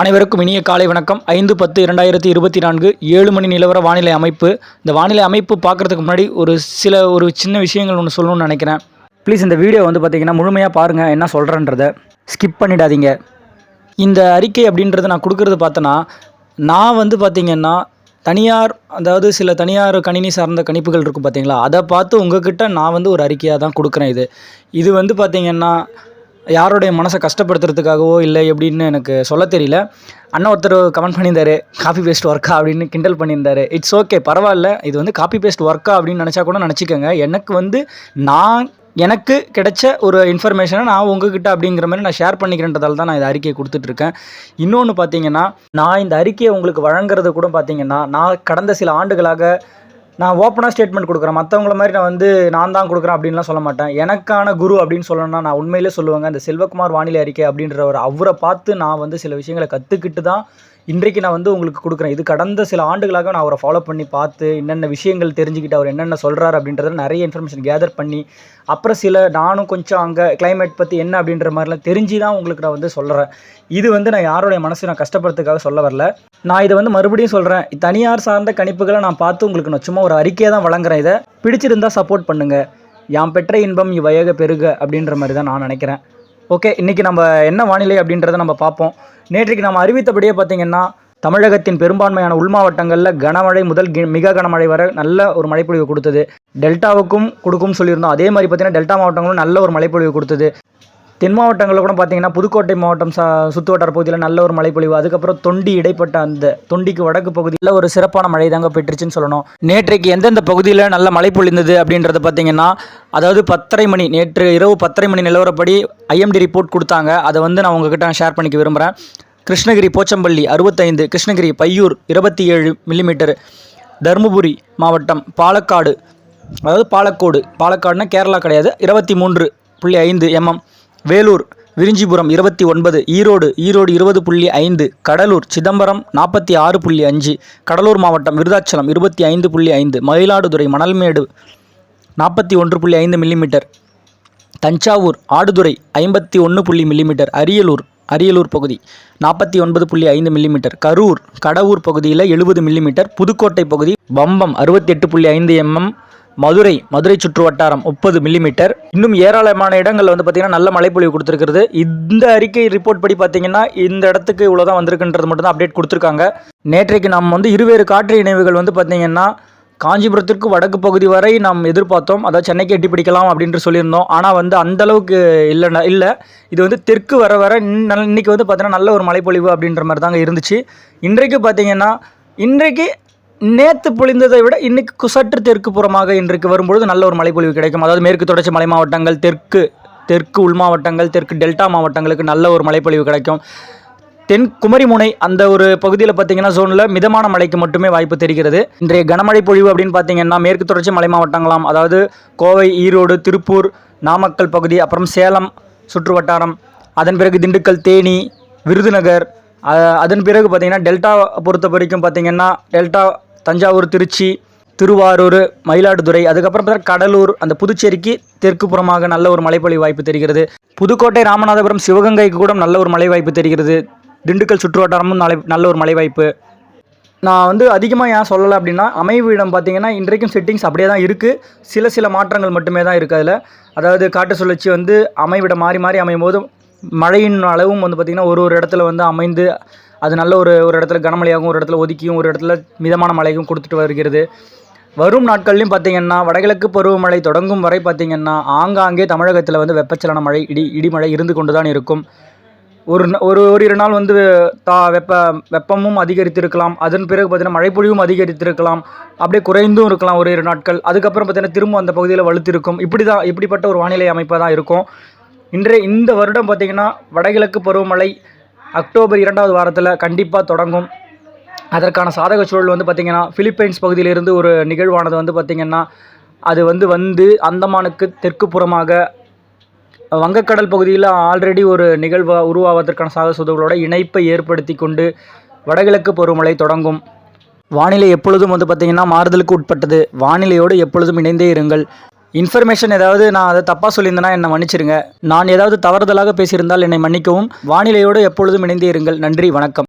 அனைவருக்கும் இனிய காலை வணக்கம். ஐந்து பத்து இரண்டாயிரத்தி இருபத்தி நான்கு ஏழு மணி நிலவர வானிலை அமைப்பு. இந்த வானிலை அமைப்பு பார்க்குறதுக்கு முன்னாடி ஒரு சில ஒரு சின்ன விஷயங்கள் ஒன்று சொல்லணும்னு நினைக்கிறேன். ப்ளீஸ் இந்த வீடியோ வந்து பார்த்திங்கன்னா முழுமையாக பாருங்கள் என்ன சொல்கிறேன்றத ஸ்கிப் பண்ணிடாதீங்க. இந்த அறிக்கை அப்படின்றது நான் கொடுக்குறது பார்த்தோன்னா நான் வந்து பார்த்திங்கன்னா தனியார் அதாவது சில தனியார் கணினி சார்ந்த கணிப்புகள் இருக்கும் பார்த்தீங்களா அதை பார்த்து உங்ககிட்ட நான் வந்து ஒரு அறிக்கையாக தான் கொடுக்குறேன் இது. இது வந்து பார்த்திங்கன்னா யாருடைய மனசை கஷ்டப்படுத்துறதுக்காகவோ இல்லை எப்படின்னு எனக்கு சொல்ல தெரியல. அண்ணன் ஒருத்தர் கமெண்ட் பண்ணியிருந்தாரு காப்பி பேஸ்ட் ஒர்க்கா அப்படின்னு கிண்டல் பண்ணியிருந்தாரு. இட்ஸ் ஓகே பரவாயில்ல. இது வந்து காப்பி பேஸ்ட் ஒர்க்கா அப்படின்னு நினச்சா கூட நினச்சிக்கோங்க. எனக்கு வந்து நான் எனக்கு கிடைச்ச ஒரு இன்ஃபர்மேஷனை நான் உங்ககிட்ட அப்படிங்கிற மாதிரி நான் ஷேர் பண்ணிக்கிறேன்றதால தான் நான் இந்த அறிக்கையை கொடுத்துட்ருக்கேன் இன்னொன்று பார்த்தீங்கன்னா நான் இந்த அறிக்கையை உங்களுக்கு வழங்குறது கூட பார்த்தீங்கன்னா நான் கடந்த சில ஆண்டுகளாக நான் ஓப்பனாக ஸ்டேட்மெண்ட் கொடுக்குறேன். மற்றவங்கள மாதிரி நான் வந்து நான் தான் கொடுக்குறேன் அப்படின்லாம் சொல்ல மாட்டேன். எனக்கான குரு அப்படின்னு சொல்லணும்னா நான் உண்மையிலே சொல்லுவேங்க அந்த செல்வகுமார் வானிலை அறிக்கை அப்படின்ற ஒரு அவரை பார்த்து நான் வந்து சில விஷயங்களை கற்றுக்கிட்டு தான் இன்றைக்கு நான் வந்து உங்களுக்கு கொடுக்குறேன். இது கடந்த சில ஆண்டுகளாக நான் அவரை ஃபாலோ பண்ணி பார்த்து என்னென்ன விஷயங்கள் தெரிஞ்சுக்கிட்டு அவர் என்னென்ன சொல்கிறார் அப்படின்றத நிறைய இன்ஃபர்மேஷன் கேதர் பண்ணி அப்புறம் சில நானும் கொஞ்சம் அங்கே கிளைமேட் பற்றி என்ன அப்படின்ற மாதிரிலாம் தெரிஞ்சு தான் உங்களுக்கு நான் வந்து சொல்கிறேன் இது வந்து நான் யாருடைய மனசு நான் கஷ்டப்படுறதுக்காக சொல்ல வரல. நான் இதை வந்து மறுபடியும் சொல்கிறேன் தனியார் சார்ந்த கணிப்புகளை நான் பார்த்து உங்களுக்கு நான் சும்மா ஒரு அறிக்கையை தான் வழங்குறேன். இதை பிடிச்சிருந்தா சப்போர்ட் பண்ணுங்கள் யாம் பெற்ற இன்பம் இவ்வயக பெருக அப்படின்ற மாதிரி தான் நான் நினைக்கிறேன். ஓகே இன்றைக்கி நம்ம என்ன வானிலை அப்படின்றத நம்ம பார்ப்போம். நேற்றைக்கு நம்ம அறிவித்தபடியே பார்த்திங்கன்னா தமிழகத்தின் பெரும்பான்மையான உள் மாவட்டங்களில் கனமழை முதல் கி- மிக கனமழை வரை நல்ல ஒரு மழைப்பொழிவு கொடுத்தது. டெல்டாவுக்கும் கொடுக்கும் சொல்லியிருந்தோம். அதே மாதிரி பார்த்தீங்கன்னா டெல்டா மாவட்டங்களும் நல்ல ஒரு மழைப்பொழிவு கொடுத்தது. தென் மாவட்டங்களில் கூட பார்த்தீங்கன்னா புதுக்கோட்டை மாவட்டம் சா சுற்று வட்டார பகுதியில் நல்ல ஒரு மழைப்பொழிவு. அதுக்கப்புறம் தொண்டி இடைப்பட்ட அந்த தொண்டிக்கு வடக்கு பகுதியில் ஒரு சிறப்பான மழை தாங்க பெற்றுச்சுன்னு சொல்லணும். நேற்றைக்கு எந்தெந்த பகுதியில் நல்ல மழை பொழிந்தது அப்படின்றத பார்த்தீங்கன்னா அதாவது பத்தரை மணி நேற்று இரவு பத்தரை மணி நிலவரப்படி ஐஎம்டி ரிப்போர்ட் கொடுத்தாங்க. அதை வந்து நான் உங்ககிட்ட ஷேர் பண்ணிக்க விரும்புகிறேன் கிருஷ்ணகிரி போச்சம்பள்ளி அறுபத்தைந்து கிருஷ்ணகிரி பையூர் இருபத்தி ஏழு மில்லிமீட்டர் தருமபுரி மாவட்டம் பாலக்காடு அதாவது பாலக்கோடு. பாலக்காடுனா கேரளா கிடையாது. இருபத்தி மூன்று புள்ளி ஐந்து எம்எம் வேலூர் விரிஞ்சிபுரம் இருபத்தி ஒன்பது ஈரோடு ஈரோடு இருபது புள்ளி ஐந்து கடலூர் சிதம்பரம் நாற்பத்தி ஆறு புள்ளி அஞ்சு கடலூர் மாவட்டம் விருதாச்சலம் இருபத்தி ஐந்து புள்ளி ஐந்து மயிலாடுதுறை மணல்மேடு நாற்பத்தி ஒன்று புள்ளி ஐந்து மில்லிமீட்டர் தஞ்சாவூர் ஆடுதுறை ஐம்பத்தி ஒன்று புள்ளி மில்லிமீட்டர் அரியலூர் அரியலூர் பகுதி நாற்பத்தி ஒன்பது புள்ளி ஐந்து மில்லிமீட்டர் கரூர் கடவூர் பகுதியில் எழுபது மில்லிமீட்டர் புதுக்கோட்டை பகுதி பம்பம் அறுபத்தி எட்டு புள்ளி ஐந்து எம்எம் மதுரை மதுரை சுற்று வட்டாரம் முப்பது மில்லிமீட்டர் இன்னும் ஏராளமான இடங்கள் வந்து பார்த்திங்கன்னா நல்ல மழைப்பொழிவு கொடுத்துருக்குறது. இந்த அறிக்கை ரிப்போர்ட் படி பார்த்தீங்கன்னா இந்த இடத்துக்கு இவ்வளோ தான் வந்திருக்குன்றது மட்டும் தான் அப்டேட் கொடுத்துருக்காங்க. நேற்றைக்கு நம்ம வந்து இருவேறு காற்று இணைவுகள் வந்து பார்த்திங்கன்னா காஞ்சிபுரத்திற்கு வடக்கு பகுதி வரை நாம் எதிர்பார்த்தோம். அதாவது சென்னைக்கு எட்டி பிடிக்கலாம் அப்படின்ட்டு சொல்லியிருந்தோம். ஆனால் வந்து அந்த அளவுக்கு இல்லைன்னா இல்லை. இது வந்து தெற்கு வர வர நல்ல- இன்னைக்கு வந்து பார்த்தீங்கன்னா நல்ல ஒரு மழைப்பொழிவு அப்படின்ற மாதிரி தாங்க இருந்துச்சு. இன்றைக்கு பார்த்தீங்கன்னா இன்றைக்கு நேற்று பொழிந்ததை விட இன்றைக்கு குசற்று தெற்கு புறமாக இன்றைக்கு வரும்பொழுது நல்ல ஒரு மழைப்பொழிவு கிடைக்கும். அதாவது மேற்கு தொடர்ச்சி மலை மாவட்டங்கள் தெற்கு தெற்கு உள் மாவட்டங்கள் தெற்கு டெல்டா மாவட்டங்களுக்கு நல்ல ஒரு மழைப்பொழிவு கிடைக்கும். தென் குமரிமுனை அந்த ஒரு பகுதியில் பார்த்தீங்கன்னா ஜோனில் மிதமான மழைக்கு மட்டுமே வாய்ப்பு தெரிகிறது. இன்றைய கனமழை பொழிவு அப்படின்னு பார்த்தீங்கன்னா மேற்கு தொடர்ச்சி மலை மாவட்டங்களாம் அதாவது கோவை ஈரோடு திருப்பூர் நாமக்கல் பகுதி அப்புறம் சேலம் சுற்று வட்டாரம் அதன் பிறகு திண்டுக்கல் தேனி விருதுநகர் அதன் பிறகு பார்த்திங்கன்னா டெல்டா பொறுத்த வரைக்கும் பார்த்தீங்கன்னா டெல்டா தஞ்சாவூர் திருச்சி திருவாரூர் மயிலாடுதுறை அதுக்கப்புறம் பார்த்தா கடலூர் அந்த புதுச்சேரிக்கு தெற்கு புறமாக நல்ல ஒரு மழைப்பொழிவு வாய்ப்பு தெரிகிறது. புதுக்கோட்டை ராமநாதபுரம் சிவகங்கைக்கு கூட நல்ல ஒரு மழை வாய்ப்பு தெரிகிறது. திண்டுக்கல் சுற்றுவட்டாரமும் நல்ல நல்ல ஒரு மழை வாய்ப்பு. நான் வந்து அதிகமாக ஏன் சொல்லலை அப்படின்னா அமைவு இடம் பார்த்தீங்கன்னா இன்றைக்கும் செட்டிங்ஸ் அப்படியே தான் இருக்குது சில சில மாற்றங்கள் மட்டுமே தான் இருக்குது அதில். அதாவது காட்டு சுழற்சி வந்து அமைவிடம் மாறி மாறி அமையும் போது மழையின் அளவும் வந்து பார்த்திங்கன்னா ஒரு ஒரு இடத்துல வந்து அமைந்து அது நல்ல ஒரு ஒரு இடத்துல கனமழையாகவும் ஒரு இடத்துல ஒதுக்கியும் ஒரு இடத்துல மிதமான மழையும் கொடுத்துட்டு வருகிறது. வரும் நாட்கள்லையும் பார்த்தீங்கன்னா வடகிழக்கு பருவமழை தொடங்கும் வரை பார்த்திங்கன்னா ஆங்காங்கே தமிழகத்தில் வந்து வெப்பச்சலன மழை இடி இடிமழை இருந்து கொண்டு தான் இருக்கும். ஒரு ஒரு ஒரு இரு நாள் வந்து தா வெப்ப வெப்பமும் அதிகரித்திருக்கலாம். அதன் பிறகு பார்த்திங்கன்னா மழைப்பொழிவும் அதிகரித்திருக்கலாம். அப்படியே குறைந்தும் இருக்கலாம் ஒரு இரு நாட்கள். அதுக்கப்புறம் பார்த்தீங்கன்னா திரும்ப அந்த பகுதியில் வலுத்திருக்கும். இப்படி தான் இப்படிப்பட்ட ஒரு வானிலை அமைப்பாக தான் இருக்கும். இன்றைய இந்த வருடம் பார்த்தீங்கன்னா வடகிழக்கு பருவமழை அக்டோபர் இரண்டாவது வாரத்தில் கண்டிப்பாக தொடங்கும். அதற்கான சாதக சூழல் வந்து பார்த்திங்கன்னா பிலிப்பைன்ஸ் பகுதியிலிருந்து ஒரு நிகழ்வானது வந்து பார்த்திங்கன்னா அது வந்து வந்து அந்தமானுக்கு தெற்கு புறமாக வங்கக்கடல் பகுதியில் ஆல்ரெடி ஒரு நிகழ்வாக உருவாவதற்கான சாதக சூழலோட இணைப்பை ஏற்படுத்தி கொண்டு வடகிழக்கு பருவமழை தொடங்கும். வானிலை எப்பொழுதும் வந்து பார்த்திங்கன்னா மாறுதலுக்கு உட்பட்டது. வானிலையோடு எப்பொழுதும் இணைந்தே இருங்கள். இன்ஃபர்மேஷன் ஏதாவது நான் அதை தப்பாக சொல்லியிருந்தேன்னா என்னை மன்னிச்சிருங்க. நான் ஏதாவது தவறுதலாக பேசியிருந்தால் என்னை மன்னிக்கவும். வானிலையோடு எப்பொழுதும் இணைந்தே இருங்கள். நன்றி வணக்கம்.